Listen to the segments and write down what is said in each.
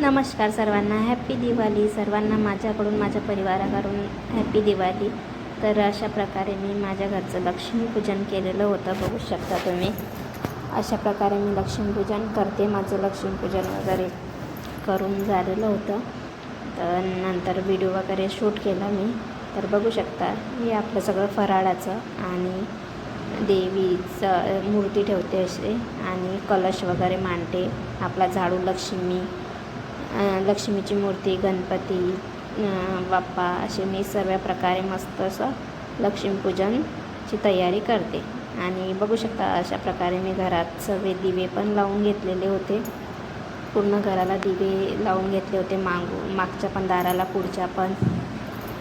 नमस्कार सर्वांना. हॅप्पी दिवाळी सर्वांना माझ्याकडून माझ्या परिवाराकडून हॅप्पी दिवाळी तर अशा प्रकारे मी माझ्या घरचं लक्ष्मीपूजन केलेलं होतं. बघू शकता तुम्ही. अशा प्रकारे मी लक्ष्मीपूजन करते. माझं लक्ष्मीपूजन वगैरे करून झालेलं होतं. तर नंतर व्हिडिओ वगैरे शूट केला मी. तर बघू शकता हे आपलं सगळं फराळाचं आणि देवीचं मूर्ती ठेवते असे आणि कलश वगैरे मांडते. आपला झाडू लक्ष्मी लक्ष्मीची मूर्ती गणपती बाप्पा असे मी सर्व प्रकारे मस्त असं लक्ष्मीपूजनची तयारी करते. आणि बघू शकता अशा प्रकारे मी घरात सर्व दिवे पण लावून घेतलेले होते. पूर्ण घराला दिवे लावून घेतले होते मागू मागच्या पण दाराला पुढच्या पण.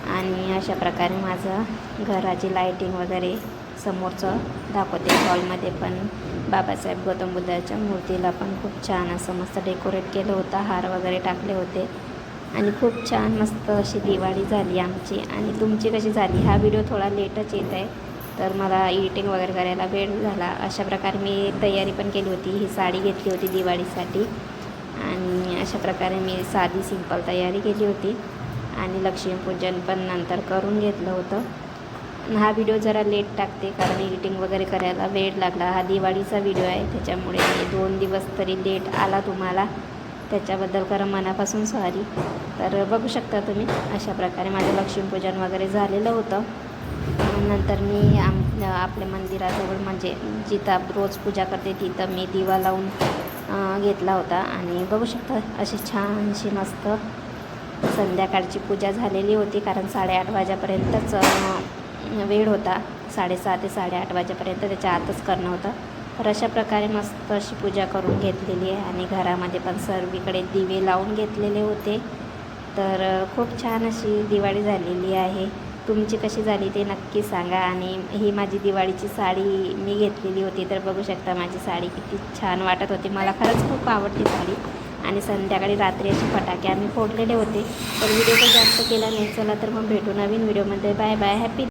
आणि अशा प्रकारे माझं घराची लाईटिंग वगैरे समोरचं दाखवते हॉलमध्ये पण बाबासाहेब गौतम बुद्धाच्या मूर्तीला पण खूप छान असं मस्त डेकोरेट केलं होतं. हार वगैरे टाकले होते. आणि खूप छान मस्त अशी दिवाळी झाली आमची. आणि तुमची कशी झाली? हा व्हिडिओ थोडा लेटच येत आहे. तर मला एडिटिंग वगैरे करायला वेळ झाला. अशा प्रकारे मी तयारी पण केली होती. ही साडी घेतली होती दिवाळीसाठी. आणि अशा प्रकारे मी साधी सिंपल तयारी केली होती. आणि लक्ष्मीपूजन पण नंतर करून घेतलं होतं. हा व्हिडिओ जरा लेट टाकते कारण एडिटिंग वगैरे करायला वेळ लागला. हा दिवाळीचा व्हिडिओ आहे त्याच्यामुळे दोन दिवस तरी लेट आला तुम्हाला. त्याच्याबद्दल खरं मनापासून सॉरी तर बघू शकता तुम्ही अशा प्रकारे माझं लक्ष्मीपूजन वगैरे झालेलं होतं. नंतर मी आम आपल्या मंदिराजवळ म्हणजे जिथं रोज पूजा करते तिथं मी दिवा लावून घेतला होता. आणि बघू शकता अशी छानशी मस्त संध्याकाळची पूजा झालेली होती कारण साडेआठ वाजेपर्यंतच वेळ होता साडेसहा ते साडेआठ वाजेपर्यंत त्याच्या आतच करणं होतं. तर अशा प्रकारे मस्त अशी पूजा करून घेतलेली आहे आणि घरामध्ये पण सर्वीकडे दिवे लावून घेतलेले होते. तर खूप छान अशी दिवाळी झालेली आहे. तुमची कशी झाली ते नक्की सांगा आणि ही माझी दिवाळीची साडी मी घेतलेली होती. तर बघू शकता माझी साडी किती छान वाटत होती. मला खरंच खूप आवडते साडी. आणि संध्याकाळी रात्री असे फटाके आम्ही फोडलेले होते. तर व्हिडिओ पण जास्त केला नाही चला तर मग भेटू नवीन व्हिडिओमध्ये. Bye bye happy